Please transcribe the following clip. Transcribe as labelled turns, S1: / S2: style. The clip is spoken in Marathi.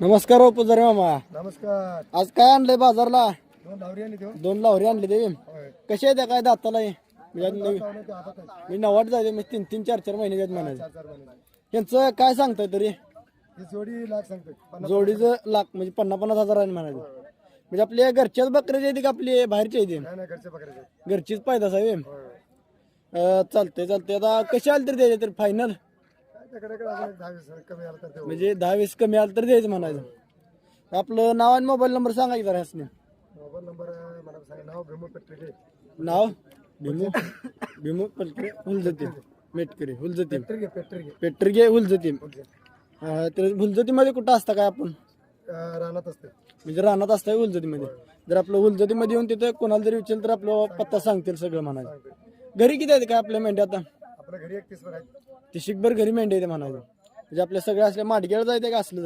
S1: नमस्कार हो पुजारी मामा.
S2: नमस्कार.
S1: आज काय आणलंय बाजारला?
S2: दोन लावरी
S1: दोन आणले ते
S2: होय.
S1: कसे आहेत त्या काय दाताला हे? आज नवी-
S2: लावले ते हातात आहे.
S1: मी नवाट जायचे मी तीन तीन चार चार महिने आहेत म्हणायचे.
S2: चार चार महिने
S1: यांचं काय सांगताय तरी?
S2: ही जोडी लाख सांगतोय. पन्नास
S1: जोडीचं लाख म्हणजे पन्नास पन्नास हजार आहे म्हणायचं. म्हणजे आपल्या घरच्याच बकऱ्याचे येते का आपली बाहेरचे येते
S2: नाही नाही घरचे पकडायचे
S1: घरचीच पायदास आहे
S2: होय.
S1: चालतंय चालतंय. आता कशी आली तरी द्यायचे तर फायनल
S2: काय त्याकडे काय अजून एक दहा वीस कमी आलं तर देऊ.
S1: म्हणजे दहा वीस कमी आलं तर द्यायचं म्हणायचं. आपलं नाव आणि मोबाईल नंबर सांगा की जरा ह्यासने
S2: मोबाईल नंबर सांगा नाव भीमू पेट्रिके
S1: नाव? भीमू? भीमू पलके हुलजती. मेटकरी हुलजती.
S2: पेट्रिके पेट्रिके
S1: पेट्रिके हुलजती. हा, तर हुलजतीमध्ये कुठं असता काय आपण?
S2: रानात असते.
S1: म्हणजे रानात असता हुलजतीमध्ये. जर आपलं हुलजतीमध्ये येऊन तिथं कोणाला जरी विचारलं तर आपलं पत्ता सांगतील सगळं म्हणायचं. घरी किती आहेत काय आपल्या मेंढ्या आता?
S2: घरी एकतीस वर आहे.
S1: ती शिकभर घरी मेंढी येते म्हणायचं. म्हणजे आपल्या सगळ्या असल्या माटगेळ जायते का असलं जायचं?